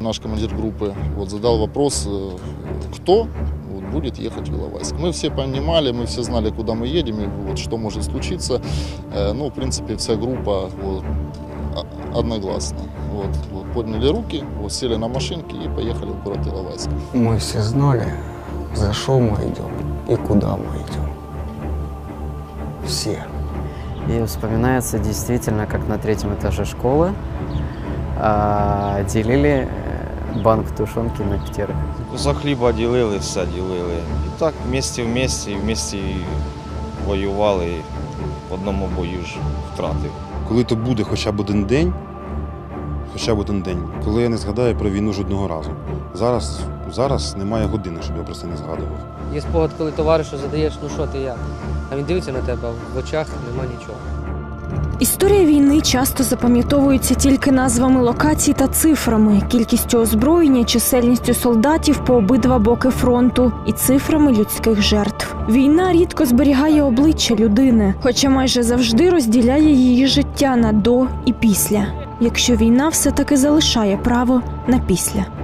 Наш командир группы вот, задал вопрос, э, кто вот, будет ехать в Иловайск. Мы все понимали, мы все знали, куда мы едем и вот, что может случиться. Э, Ну, в принципе, вся группа вот, одногласно. Вот, вот, подняли руки, вот, сели на машинки и поехали в город Иловайск. Мы все знали, за что мы идем и куда мы идем. Все. И вспоминается действительно, как на третьем этаже школы а, делили э, банк тушенки на пятерых. За хліба ділили, все ділили. І так вместе вместе, і вместе воювали. В одному бою ж втратив. Коли то буде хоча б один день, хоча б один день, коли я не згадаю про війну жодного разу. Зараз, зараз немає години, щоб я про це не згадував. Є спогад, коли товаришу задаєш, ну що ти як? А він дивиться на тебе, а в очах нема нічого. Історія війни часто запам'ятовується тільки назвами локацій та цифрами, кількістю озброєння, чисельністю солдатів по обидва боки фронту і цифрами людських жертв. Війна рідко зберігає обличчя людини, хоча майже завжди розділяє її життя на до і після, якщо війна все таки залишає право на після.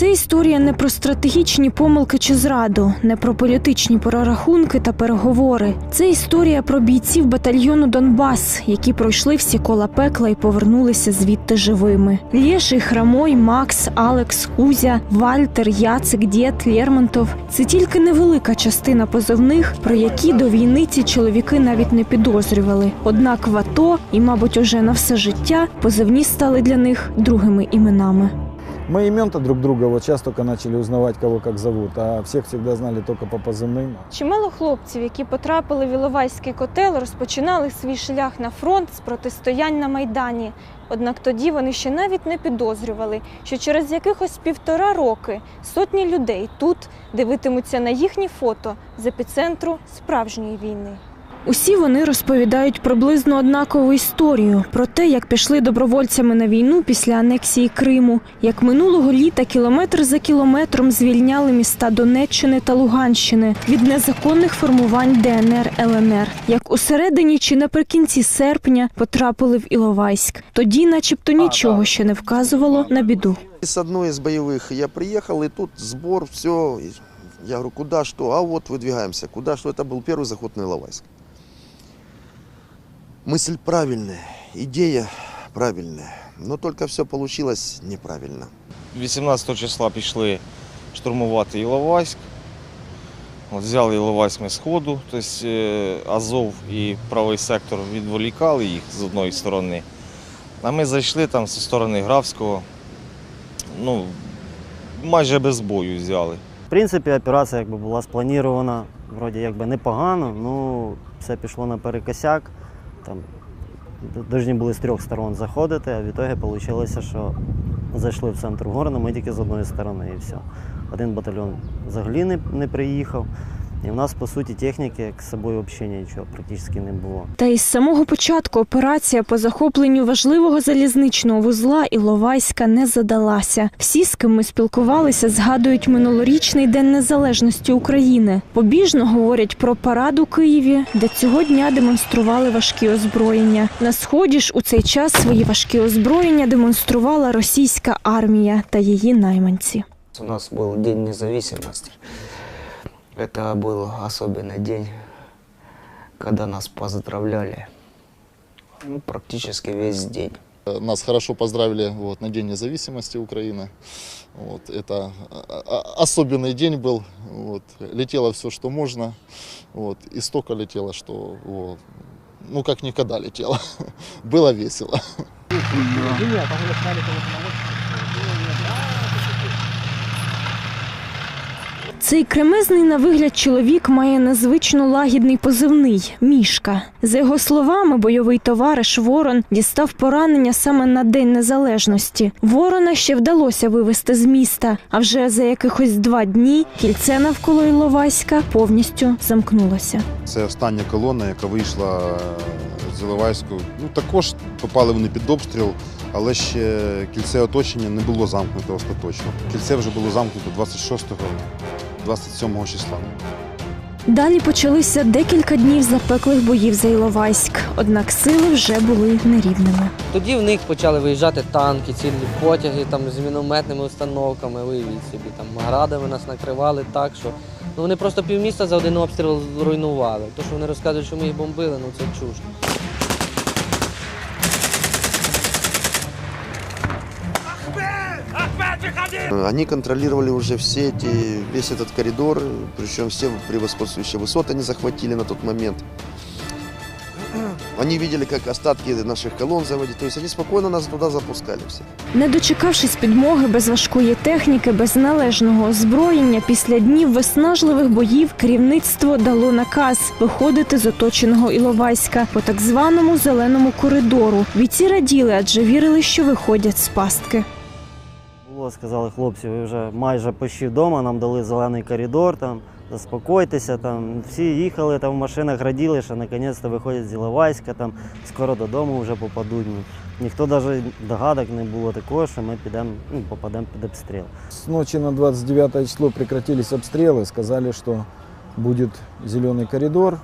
Це історія не про стратегічні помилки чи зраду, не про політичні прорахунки та переговори. Це історія про бійців батальйону Донбас, які пройшли всі кола пекла і повернулися звідти живими. Лєший, Храмой, Макс, Алекс, Кузя, Вальтер, Яцик, Дєт, Лермонтов це тільки невелика частина позовних, про які до війни ці чоловіки навіть не підозрювали. Однак в АТО і, мабуть, уже на все життя позивні стали для них другими іменами. Мы имен-то друг друга вот сейчас только начали узнавать, кого как зовут, а всех всегда знали только по позывным. Чимало хлопців, які потрапили в Іловайський котел, розпочинали свій шлях на фронт з протистоянь на майдані. Однак тоді вони ще навіть не підозрювали, що через якихось півтора роки сотні людей тут дивитимуться на їхні фото з епіцентру справжньої війни. Усі вони розповідають приблизно однакову історію про те, як пішли добровольцями на війну після анексії Криму, як минулого літа кілометр за кілометром звільняли міста Донеччини та Луганщини від незаконних формувань ДНР ЛНР, як у середині чи наприкінці серпня потрапили в Іловайськ. Тоді, начебто, нічого ще не вказувало на біду. С одной из боевых я приехал, и тут сбор, все. Я говорю, куда, что? А вот выдвигаемся. Куда, что? Это был первый заход на Иловайск. Мысль правильная, идея правильная, но только все получилось неправильно. 18 числа пішли штурмувати Іловайськ. От взяли Іловайськ ми з ходу, тобто е, Азов і правий сектор відволікали їх з одної сторони. А ми зайшли там зі сторони Графського, ну, майже без бою взяли. В принципі, операція якби була спланована вроді якби непогано, ну все пішло наперекосяк. Там повинні були з трьох сторон заходити, а в ітогі вийшло, що зайшли в центр города, ми тільки з одної сторони і все. Один батальйон взагалі не, не приїхав. І в нас, по суті, техніки як з собою взагалі нічого практично не було. Та із самого початку операція по захопленню важливого залізничного вузла Іловайська не задалася. Всі, з ким ми спілкувалися, згадують минулорічний день незалежності України. Побіжно говорять про парад у Києві, де цього дня демонстрували важкі озброєння. На сході ж у цей час свої важкі озброєння демонструвала російська армія та її найманці. У нас был День независимости. Это был особенный день, когда нас поздравляли ну, практически весь день. Нас хорошо поздравили вот, на День независимости Украины. Вот, это а, а, особенный день был. Вот, летело все, что можно. Вот, и столько летело, что вот, ну как никогда летело. Было весело. Цей кремезний на вигляд чоловік має незвично лагідний позивний мішка. За його словами, бойовий товариш Ворон дістав поранення саме на День Незалежності. Ворона ще вдалося вивезти з міста, а вже за якихось два дні кільце навколо Іловайська повністю замкнулося. Це остання колона, яка вийшла з Іловайську. Ну, також попали вони під обстріл, але ще кільце оточення не було замкнуто остаточно. Кільце вже було замкнуто 26-27 числа. Далі почалися декілька днів запеклих боїв за Іловайськ, однак сили вже були нерівними. Тоді в них почали виїжджати танки, цілі потяги там з мінометними установками. Виявіть собі там градами нас накривали так, що ну вони просто півміста за один обстріл зруйнували. То, що вони розказують, що ми їх бомбили, ну це чуш. Они контролировали уже все эти, весь этот коридор, причем все превосходствующие высоты они захватили на тот момент. Они видели, как остатки наших колонн заводить, то есть они спокойно нас туда запускали все. Не дочекавшись підмоги без важкої техніки, без належного озброєння, після днів виснажливих боїв керівництво дало наказ виходити з оточеного Іловайська по так званому зеленому коридору. Бійці раділи, адже вірили, що виходять з пастки. Було, сказали хлопці, ви вже майже почти вдома, нам дали зелений коридор, там, заспокойтеся, там, всі їхали там в машинах, раділи, що наконець-то виходять з Іловайська, там, скоро додому вже попадуть. Ну, Ніхто навіть догадок не було такого, що ми підемо, ну, попадемо під обстріл. С ночи на 29 число прекратились обстрелы, сказали, что будет зеленый коридор.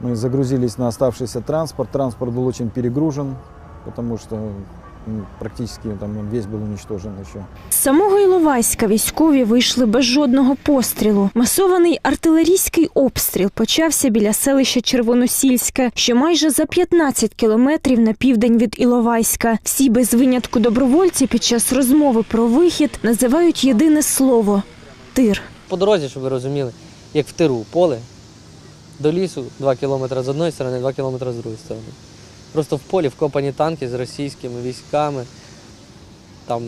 Мы загрузились на оставшийся транспорт. Транспорт был очень перегружен, потому что м, практически там он весь был уничтожен еще. З самого Іловайська військові вийшли без жодного пострілу. Масований артилерійський обстріл почався біля селища Червоносільське, що майже за 15 кілометрів на південь від Іловайська. Всі без винятку добровольці під час розмови про вихід називають єдине слово тир. По дорозі, щоб ви розуміли, як в тиру поле до лісу 2 кілометри з одної сторони, 2 кілометри з другої сторони. Просто в полі вкопані танки з російськими військами. Там,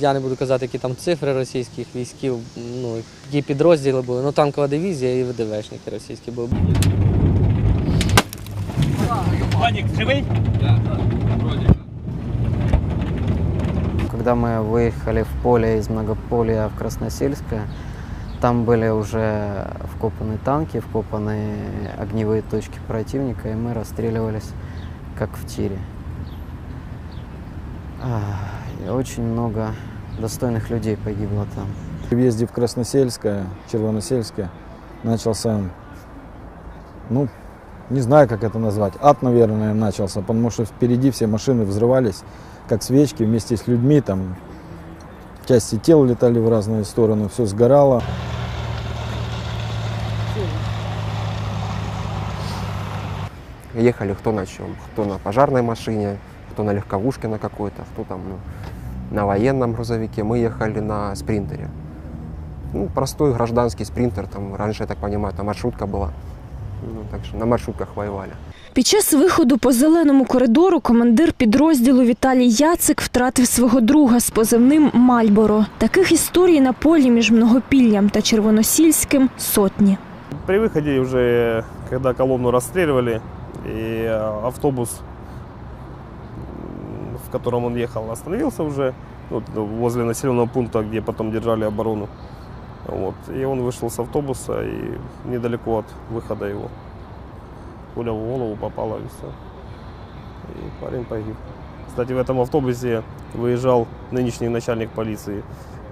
я не буду казати, які там цифри російських військів, ну, які підрозділи були. Ну, танкова дивізія і ВДВшники російські були. Когда мы выехали в поле из многополя в Красносельское, там были уже вкопаны танки, вкопаны огневые точки противника, и мы расстреливались как в тире. И очень много достойных людей погибло там. При въезде в Красносельское, Червоносельское, начался, ну, не знаю, как это назвать, ад, наверное, начался, потому что впереди все машины взрывались, как свечки, вместе с людьми, там, части тел летали в разные стороны, все сгорало. Ехали кто на чем, кто на пожарной машине, кто на легковушке на какой-то, кто там ну, на военном грузовике. Мы ехали на спринтере. Ну, простой гражданский спринтер, там раньше, я так понимаю, там маршрутка была. Ну, так что на маршрутках воевали. Під час виходу по зеленому коридору командир підрозділу Віталій Яцик втратив свого друга з позивним Мальборо. Таких історій на полі між Многопіллям та Червоносільським сотні. При выходе уже, когда колонну расстреливали, и э, автобус, м, в котором он ехал, остановился уже вот, возле населенного пункта, где потом держали оборону. Вот. И он вышел с автобуса и недалеко от выхода его. Пуля в голову попала и все. И парень погиб. Кстати, в этом автобусе выезжал нынешний начальник полиции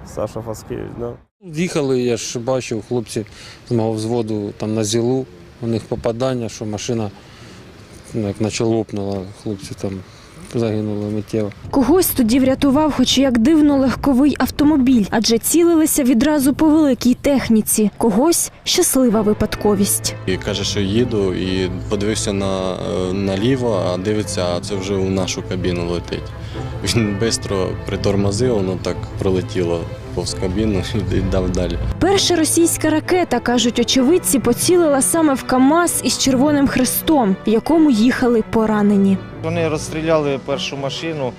Саша Фаскевич. Да. Їхали, я ж бачив, хлопці з мого взводу там на зілу, у них попадання, що машина ну, як наче лопнула, хлопці там загинули миттєво. Когось тоді врятував, хоч як дивно, легковий автомобіль, адже цілилися відразу по великій техніці. Когось щаслива випадковість. І каже, що їду, і подивився на, е, наліво, а дивиться, а це вже у нашу кабіну летить. Він швидко притормозив, воно так пролетіло повз кабіну і дав далі. Перша російська ракета, кажуть очевидці, поцілила саме в КАМАЗ із червоним хрестом, в якому їхали поранені. Вони розстріляли першу машину,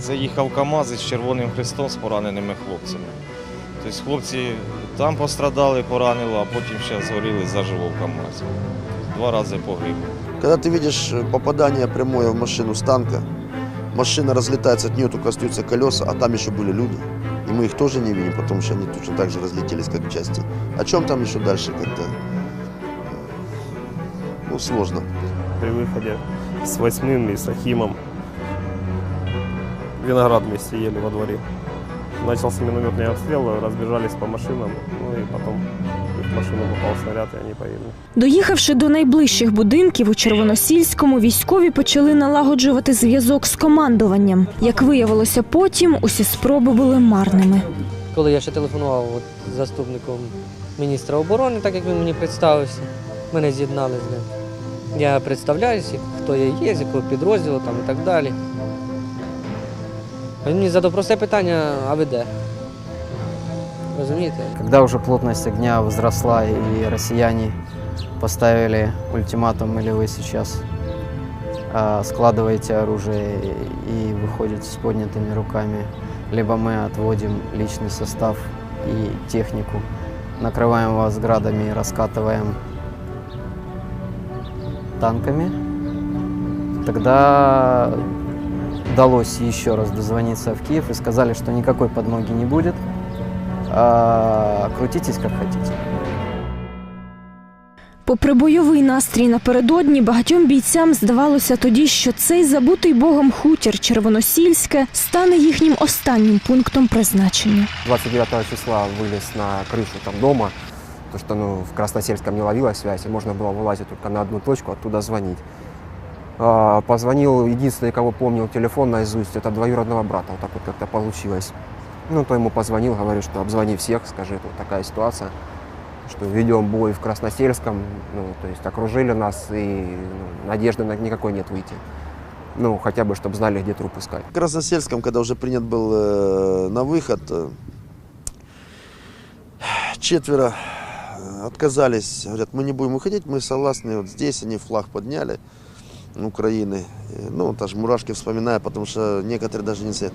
заїхав КАМАЗ із Червоним Хрестом з пораненими хлопцями. Тобто хлопці там пострадали, поранило, а потім ще згоріли заживо в КАМАЗі. Два рази погибли. Когда ты видишь э, попадание прямое в машину с танка, машина разлетается, от нее только остаются колеса, а там еще были люди. И мы их тоже не видим, потому что они точно так же разлетелись, как части. О чем там еще дальше как-то? Ну, сложно. при выходе с Восьмым и с Ахимом. Виноград вместе ели во дворе. Начался минометный обстрел, разбежались по машинам, ну и потом в машину попал снаряд, и они погибли. Доїхавши до найближчих будинків у Червоносільському, військові почали налагоджувати зв'язок з командуванням. Як виявилося потім, усі спроби були марними. Коли я ще телефонував от, заступником міністра оборони, так як він мені представився, мене з'єднали з ним. Я представляюся, хто я є, з якого підрозділу там, і так далі. Він мені задав просте питання, а ви де? Розумієте? Когда уже плотность огня возросла и россияне поставили ультиматум, или вы сейчас а, складываете оружие и выходите с поднятыми руками, либо мы отводим личный состав и технику, накрываем вас градами и раскатываем танками, тогда удалось еще раз дозвониться в Киев и сказали, что никакой подмоги не будет, а, крутитесь как хотите. Попри бойовий настрій напередодні, багатьом бійцям здавалося тоді, що цей забутий богом хутір Червоносільське стане їхнім останнім пунктом призначення. 29 числа вылез на крышу там дома, потому что ну, в Красносельском не ловилась связь, и можно было вылазить только на одну точку, оттуда звонить. А, Позвонил, единственный, кого помнил телефон наизусть, это двоюродного брата, вот так вот как-то получилось. Ну, то ему позвонил, говорю, что обзвони всех, скажи, тут такая ситуация, что ведем бой в Красносельском, ну, то есть окружили нас, и ну, надежды на никакой нет выйти. Ну, хотя бы, чтобы знали, где труп искать. В Красносельском, когда уже принят был э, на выход, э, четверо э, отказались. Говорят, мы не будем выходить, мы согласны. Вот здесь они флаг подняли Украины. Э, Ну, даже мурашки вспоминаю, потому что некоторые даже не знают.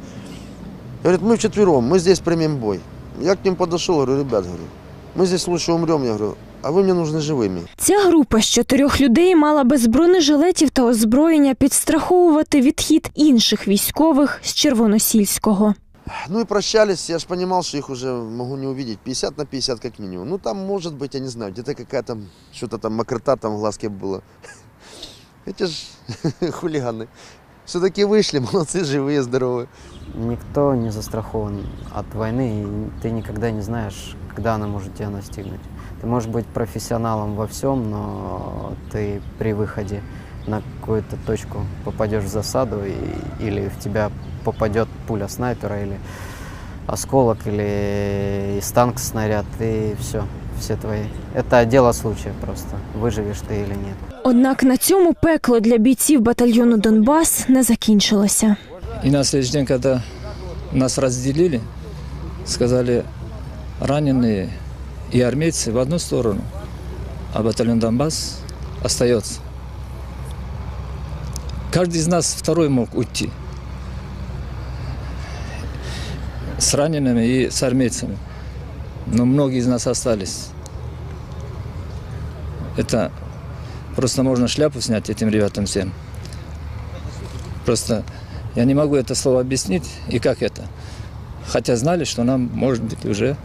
Говорят, мы вчетвером, мы здесь примем бой. Я к ним подошел, говорю, ребят, говорю, мы здесь лучше умрем, я говорю, а вы мне нужны живыми. Ця група з чотирьох людей мала без бронежилетів та озброєння підстраховувати відхід інших військових з Червоносільського. Ну и прощались, я же понимал, что их уже могу не увидеть. 50 на 50 как минимум. Ну там может быть, я не знаю, где-то какая-то, что-то там мокрота там в глазке было. Эти ж хулиганы. Все-таки вышли, молодцы, живые, здоровые. Никто не застрахован от войны, и ты никогда не знаешь, когда она может тебя настигнуть. Ты можешь быть профессионалом во всем, но ты при выходе на какую-то точку попадешь в засаду, и- или в тебя попадет пуля снайпера, или осколок, или из танка снаряд, и все, все твои. Это дело случая просто, выживешь ты или нет. Однак на цьому пекло для бійців батальйону Донбас не закінчилося. И на следующий день, когда нас разделили, сказали, раненые и армейцы в одну сторону, а батальон Донбасс остается. Каждый из нас второй мог уйти с ранеными и с армейцами. Но многие из нас остались. Это просто можно шляпу снять этим ребятам всем. Просто я не могу это слово объяснить и как это. Хотя знали, что нам может быть уже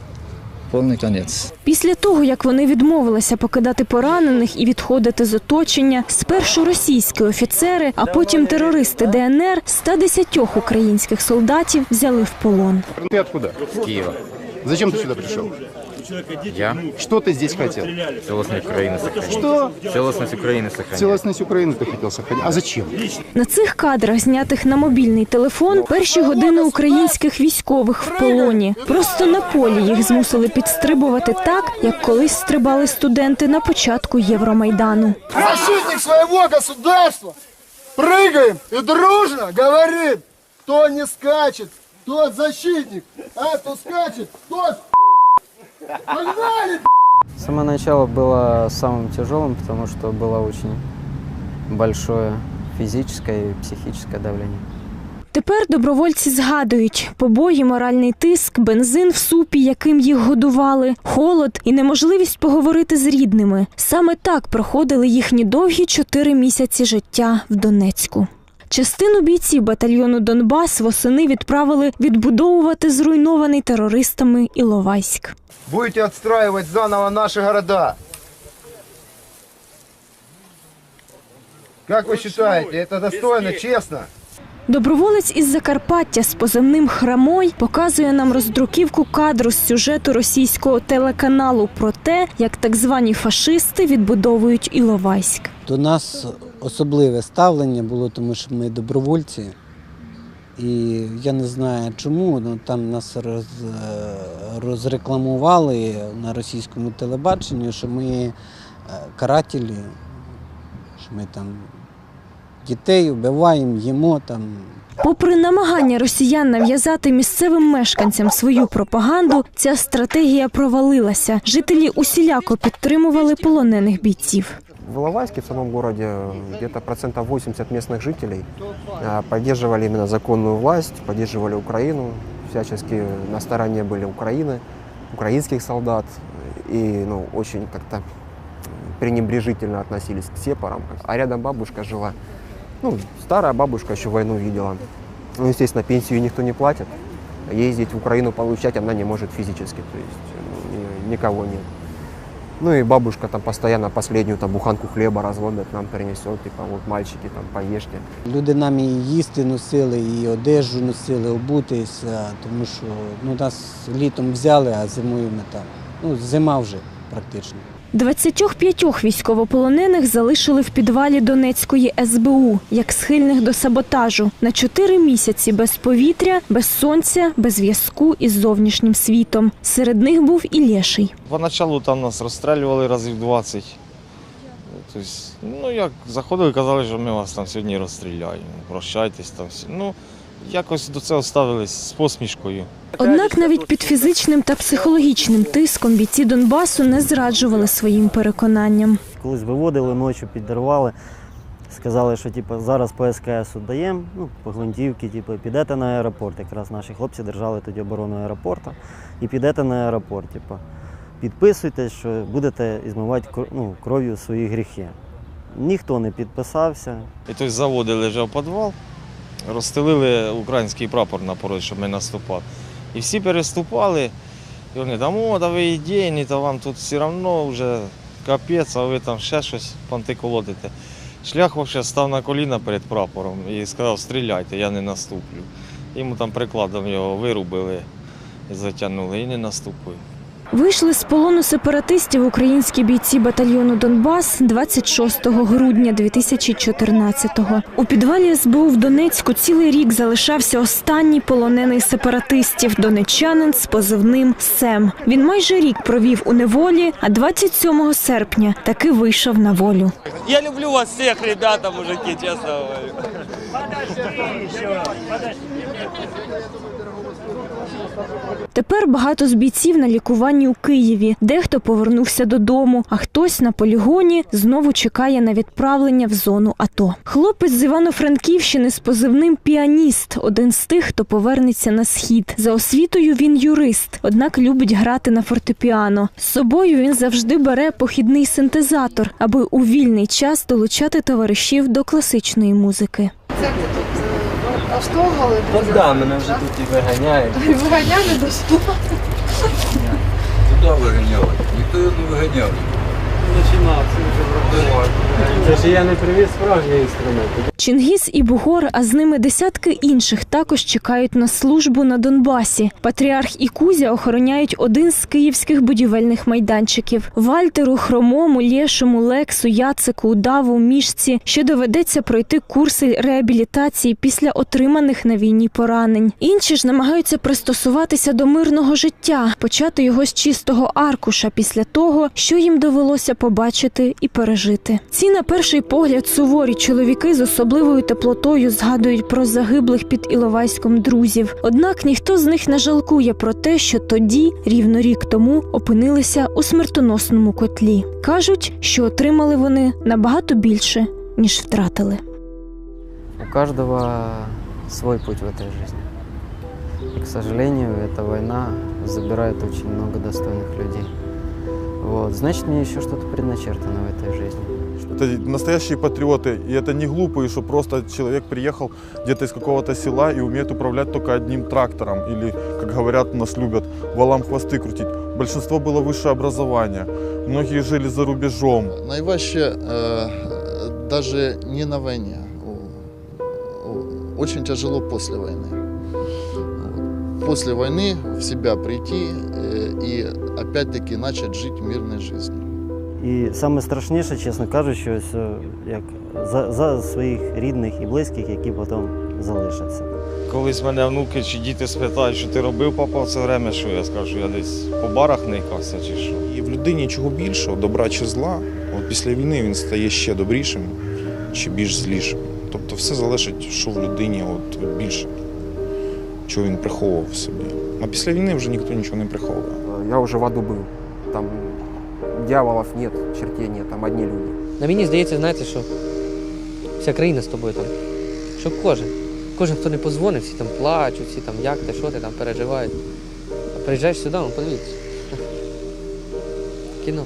полный конец. Після того, як вони відмовилися покидати поранених і відходити з оточення, спершу російські офіцери, а потім терористи ДНР 110 українських солдатів взяли в полон. Ты откуда? С Киева. Зачем ты сюда пришел? Я Что ты здесь хотел? целостность Украины сохранить. Что? Целостность Украины сохранить. Целостность Украины ты хотел сохранить. А зачем? На цих кадрах, знятих на мобільний телефон, перші години українських військових в полоні. Просто на полі їх змусили підстрибувати так, як колись стрибали студенти на початку Євромайдану. Защитник своего государства прыгаем и дружно говорим, кто не скачет, тот защитник, а кто скачет, тот Погнали! Самое начало было самым тяжелым, потому что было очень большое физическое и психическое давление. Тепер добровольці згадують побої, моральний тиск, бензин в супі, яким їх годували, холод і неможливість поговорити з рідними. Саме так проходили їхні довгі чотири місяці життя в Донецьку. Частину бійців батальйону Донбас восени відправили відбудовувати зруйнований терористами Іловайськ. Будете отстраивать заново наши города. Как вы считаете, это достойно, честно? Доброволець із Закарпаття з позивним Храмой показує нам роздруківку кадру з сюжету російського телеканалу про те, як так звані фашисти відбудовують Іловайськ. До нас особливе ставлення було, тому що ми добровольці. І я не знаю чому, але там нас роз, розрекламували на російському телебаченні, що ми е, карателі, що ми там дітей вбиваємо, їмо там. Попри намагання росіян нав'язати місцевим мешканцям свою пропаганду, ця стратегія провалилася. Жителі усіляко підтримували полонених бійців. В Иловайске, в самом городе, где-то процентов 80 местных жителей э, поддерживали именно законную власть, поддерживали Украину, всячески на стороне были Украины, украинских солдат, и ну, очень как-то пренебрежительно относились к сепарам. А рядом бабушка жила, ну, старая бабушка еще войну видела. Ну, естественно, пенсию никто не платит. Ездить в Украину получать она не может физически, то есть ну, ни- никого нет. Ну и бабушка там постоянно последнюю там буханку хлеба разломит, нам принесет, типа вот мальчики там поешьте. Люди нам і їсти носили, і одежу носили, обутися, тому що ну, нас літом взяли, а зимою ми там. Ну, зима вже практично. 25 військовополонених залишили в підвалі Донецької СБУ як схильних до саботажу на 4 місяці без повітря, без сонця, без зв'язку із зовнішнім світом. Серед них був і Лєший. Поначалу там нас розстрілювали разів 20. Тобто, ну як заходили, казали, що ми вас там сьогодні розстріляємо. Прощайтесь там всі. Ну, якось до цього ставились з посмішкою. Однак навіть під фізичним та психологічним тиском бійці Донбасу не зраджували своїм переконанням. Колись виводили ночі, підірвали. Сказали, що типу, зараз по СКС даємо, ну, по гвинтівки, типу, підете на аеропорт. Якраз наші хлопці держали тоді оборону аеропорту. І підете на аеропорт. Типу, підписуйтесь, що будете змивати ну, кров'ю свої гріхи. Ніхто не підписався. І той заводили вже в підвал, розстелили український прапор на порозі, щоб ми наступали. І всі переступали, і вони там, да ви ідейні, то вам тут все одно вже капець, а ви там ще щось понти колотите. Шлях взагалі став на коліна перед прапором і сказав, стріляйте, я не наступлю. Йому там прикладом його вирубили, затягнули і не наступив. Вийшли з полону сепаратистів українські бійці батальйону Донбас 26 грудня 2014-го. У підвалі СБУ в Донецьку цілий рік залишався останній полонений сепаратистів донечанин з позивним Сем. Він майже рік провів у неволі, а 27 серпня таки вийшов на волю. Я люблю вас всех, ребята, мужики, честно говорю. Тепер багато з бійців на лікуванні у Києві. Дехто повернувся додому, а хтось на полігоні знову чекає на відправлення в зону АТО. Хлопець з Івано-Франківщини з позивним піаніст, один з тих, хто повернеться на схід. За освітою він юрист, однак любить грати на фортепіано. З собою він завжди бере похідний синтезатор, аби у вільний час долучати товаришів до класичної музики. Це влаштовували? Ну да, мене вже тут і виганяють. Виганяли до суду? Куди виганяли? Ніхто його не виганяв. Починав, це вже Це ж я не привіз справжні інструменти. Чингіс і Бугор, а з ними десятки інших також чекають на службу на Донбасі. Патріарх і Кузя охороняють один з київських будівельних майданчиків. Вальтеру, Хромому, Лєшому, Лексу, Яцику, Удаву, Мішці ще доведеться пройти курси реабілітації після отриманих на війні поранень. Інші ж намагаються пристосуватися до мирного життя, почати його з чистого аркуша після того, що їм довелося побачити і пережити. Ці на перший погляд суворі чоловіки з особливою теплотою згадують про загиблих під Іловайськом друзів. Однак ніхто з них не жалкує про те, що тоді, рівно рік тому, опинилися у смертоносному котлі. кажуть, що отримали вони набагато більше ніж втратили. У каждого свой путь в этой жизни. И, к сожалению, эта война забирает очень много достойных людей. Вот. Значит, мне еще что-то предначертано в этой жизни. Это настоящие патриоты, и это не глупые, что просто человек приехал где-то из какого-то села и умеет управлять только одним трактором, или, как говорят, у нас любят, валам хвосты крутить. Большинство было высшее образование, многие жили за рубежом. Найважче е, навіть не на війні. У, у, очень тяжело после войны. Вот. После войны в себя прийти э, и опять-таки начать жить мирной жизнью. І саме страшніше, чесно кажучи, ось е, як за, за своїх рідних і близьких, які потім залишаться. Колись мене внуки чи діти спитають, що ти робив папа в це время, що я скажу, я десь по барах никався чи що. І в людині чого більшого, добра чи зла, от після війни він стає ще добрішим чи більш злішим. Тобто все залежить, що в людині от, от більше, чого він приховував в собі. А після війни вже ніхто нічого не приховує. Я уже в аду был. Там дьяволов нет, чертей нет, там одні люди. На мені здається, знаєте, що вся країна з тобою там. Що кожен. Кожен, хто не позвонив, всі там плачуть, всі там як ти, що ти там переживають. А приїжджаєш сюди, ну подивіться. Кіно.